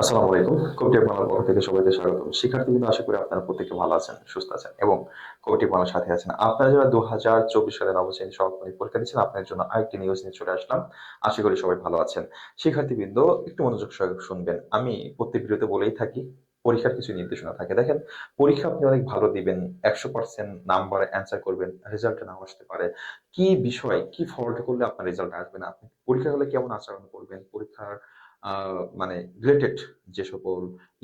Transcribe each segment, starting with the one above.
আসসালামু আলাইকুম। কবিটি বাংলার পক্ষ থেকে সবাইকে স্বাগত। শিক্ষার্থী কিন্তু আশা করি আপনারা প্রত্যেকে ভালো আছেন, সুস্থ আছেন এবং কবিটি বাংলার সাথে আছেন। আপনারা যারা দু হাজার চব্বিশ সালে নবশ্রেণী সহকারী পরীক্ষা দিচ্ছেন আপনার জন্য আরেকটি নিউজ নিয়ে চলে আসলাম। আশা করি সবাই ভালো আছেন। শিক্ষার্থীবৃন্দ, একটু মনোযোগ সহকারে শুনবেন। আমি প্রত্যেক ভিডিওতে বলেই থাকি পরীক্ষার কিছু নির্দেশনা থাকে। দেখেন, পরীক্ষা আপনি অনেক ভালো দিবেন, একশো পার্সেন্ট নাম্বার অ্যান্সার করবেন রেজাল্টে নাও আসতে পারে। কি বিষয়, কি ফল্ট করলে আপনার রেজাল্ট আসবে না? আপনি পরীক্ষা হলে কেমন আচরণ করবেন? পরীক্ষার মানে রিলেটেড যে সকল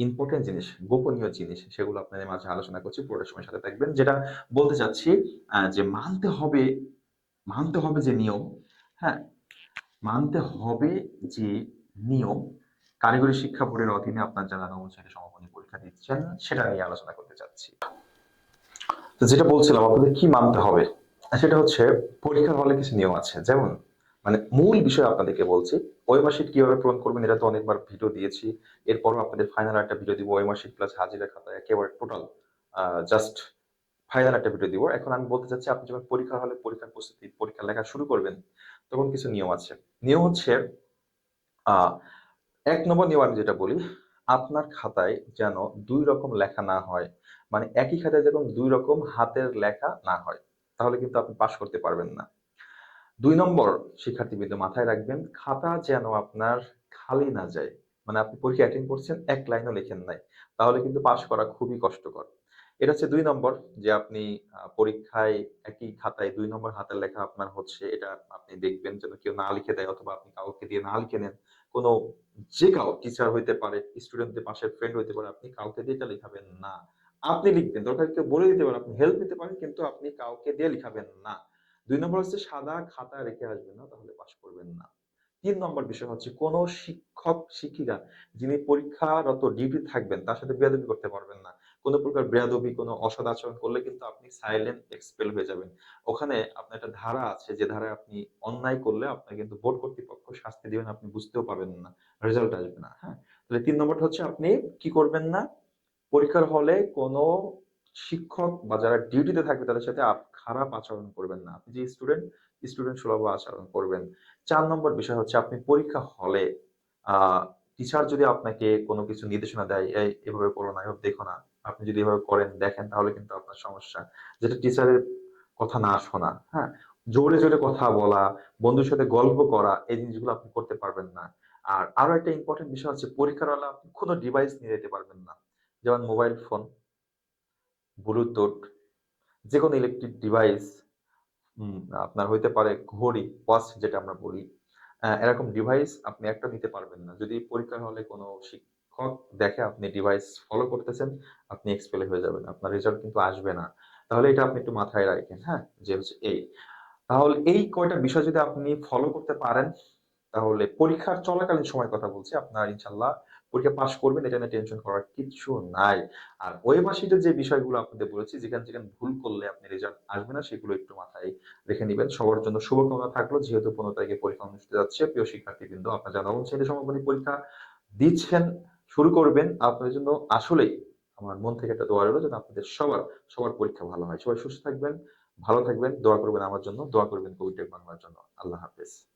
ইম্পর্টেন্ট জিনিস, গোপনীয় জিনিস, সেগুলো আপনাদের মাঝে আলোচনা করছি, পুরোটা সময় সাথে থাকবেন। যেটা বলতে চাচ্ছি যে মানতে হবে মানতে হবে যে নিয়ম হ্যাঁ? মানতে হবে যে নিয়ম কারিগরি শিক্ষা বোর্ডের অধীনে আপনার যারা নবম সমাপনী পরীক্ষা দিচ্ছেন, সেটা নিয়ে আলোচনা করতে চাচ্ছি। তো যেটা বলছিলাম, আপনাদের কি মানতে হবে? সেটা হচ্ছে, পরীক্ষার হলে কিছু নিয়ম আছে। যেমন মানে মূল বিষয় আপনাদেরকে বলছি, ওই মাসিক কীভাবে পূরণ করবেন, এটা তো অনেকবার ভিডিও দিয়েছি। এরপরও আপনাদের ফাইনাল একটা ভিডিও দিব, ওই মাসিক প্লাস হাজিরা খাতা একেবারে টোটাল জাস্ট ফাইনাল একটা ভিডিও দিব। এখন আমি বলতে চাচ্ছি, আপনি যখন পরীক্ষা হলে পরীক্ষার প্রস্তুতি পরীক্ষা লেখা শুরু করবেন, তখন কিছু নিয়ম আছে। নিয়ম হচ্ছে এক নম্বর নিয়ম আমি যেটা বলি, আপনার খাতায় যেন দুই রকম লেখা না হয়। মানে একই খাতায় যখন দুই রকম হাতের লেখা না হয়, তাহলে কিন্তু আপনি পাশ করতে পারবেন না। দুই নম্বর শিক্ষার্থীবৃন্দ মাথায় রাখবেন, খাতা যেন আপনার খালি না যায়। মানে আপনি পরীক্ষা অ্যাটেন্ড করছেন, এক লাইনও লেখেন নাই, তাহলে কিন্তু পাশ করা খুবই কষ্টকর। এটা হচ্ছে দুই নম্বর যে আপনি পরীক্ষায় একই খাতায় দুই নম্বর হাতের লেখা আপনার হচ্ছে, এটা আপনি দেখবেন যেন কেউ না লিখে দেয় অথবা আপনি কাউকে দিয়ে না লিখে নেন। কোনো যে কাউ টিচার হইতে পারে স্টুডেন্টদের পাশের ফ্রেন্ড হইতে পারে, আপনি কাউকে দিয়ে এটা লিখাবেন না। আপনি লিখবেন, দরকার কেউ বলে দিতে পারেন আপনি হেল্প নিতে পারেন, কিন্তু আপনি কাউকে দিয়ে লিখাবেন না। দুই নম্বর হচ্ছে সাদা খাতা রেখে আসবেন না, তাহলে পাশ করবেন না। তিন নম্বর বিষয় হচ্ছে কোন শিক্ষক, শিক্ষিকা, যিনি পরীক্ষারত ডিগ্রি থাকবেন, তার সাথে বেদবি করতে পারবেন না। কোনো প্রকার বেয়াদবি, কোনো অসৎ আচরণ করলে কিন্তু আপনি সাইলেন্ট এক্সপেল হয়ে যাবেন। ওখানে আপনার একটা ধারা আছে, যে ধারায় আপনি অন্যায় করলে আপনার কিন্তু বোর্ড কর্তৃপক্ষ শাস্তি দিবেন আপনি বুঝতেও পাবেন না রেজাল্ট আসবে না হ্যাঁ? তাহলে তিন নম্বরটা হচ্ছে আপনি কি করবেন না? পরীক্ষার হলে কোনো শিক্ষক বা যারা ডিউটিতে থাকবে তাদের সাথে খারাপ আচরণ করবেন না। আপনি যে স্টুডেন্ট স্টুডেন্ট সুলভ আচরণ করবেন। চার নম্বর বিষয় হচ্ছে আপনি পরীক্ষা হলে টিচার যদি আপনাকে কোনো কিছু নির্দেশনা দেয়, এই, এভাবে করো না, এভাবে দেখো না, আপনি যদি এভাবে করেন, দেখেন, তাহলে কিন্তু আপনার সমস্যা। যেটা টিচারের কথা না শোনা হ্যাঁ? জোরে জোরে কথা বলা, বন্ধুর সাথে গল্প করা, এই জিনিসগুলো আপনি করতে পারবেন না। আর আরও একটা ইম্পর্টেন্ট বিষয় হচ্ছে, পরীক্ষার হলে আপনি কোনো ডিভাইস নিয়ে যেতে পারবেন না। যেমন মোবাইল ফোন ব্লুটুথ যে কোনো ইলেকট্রিক ডিভাইস আপনার হইতে পারে ঘড়ি ওয়াচ যেটা আমরা বলি। এরকম ডিভাইস আপনি একটা নিতে পারবেন না। যদি পরীক্ষা হলে কোনো শিক্ষক দেখে আপনি ডিভাইস ফলো করতেছেন, আপনি এক্সপেল হয়ে যাবেন, আপনার রেজাল্ট কিন্তু আসবে না। তাহলে এটা আপনি একটু মাথায় রাখেন হ্যাঁ? যে হচ্ছে এই তাহলে এই কয়টা বিষয় যদি আপনি ফলো করতে পারেন তাহলে পরীক্ষার চলাকালীন সময় কথা বলছি। আপনার ইনশাল্লাহ পরীক্ষা পাশ করবেন, এটা নিয়ে টেনশন করার কিছু নাই। আর ওই যে বিষয়গুলো আপনাদের বলেছি, যেখানে যেখানে ভুল করলে আপনি রেজাল্ট আসবে না, সেগুলো একটু মাথায় রেখে নেবেন। সবার জন্য শুভকামনা থাকল, যেহেতু পনেরো তারিখে পরীক্ষা অনুষ্ঠিত যাচ্ছে প্রিয় শিক্ষার্থীবৃন্দ, আপনার যারা নবম শ্রেণির সমাপনী পরীক্ষা দিচ্ছেন, শুরু করবেন, আপনাদের জন্য আসলেই আমার মন থেকে একটা দোয়া রইল, যেন আপনাদের সবার সবার পরীক্ষা ভালো হয়। সবাই সুস্থ থাকবেন, ভালো থাকবেন, দোয়া করবেন আমার জন্য, দোয়া করবেন কোভিড বাংলার জন্য। আল্লাহ হাফেজ।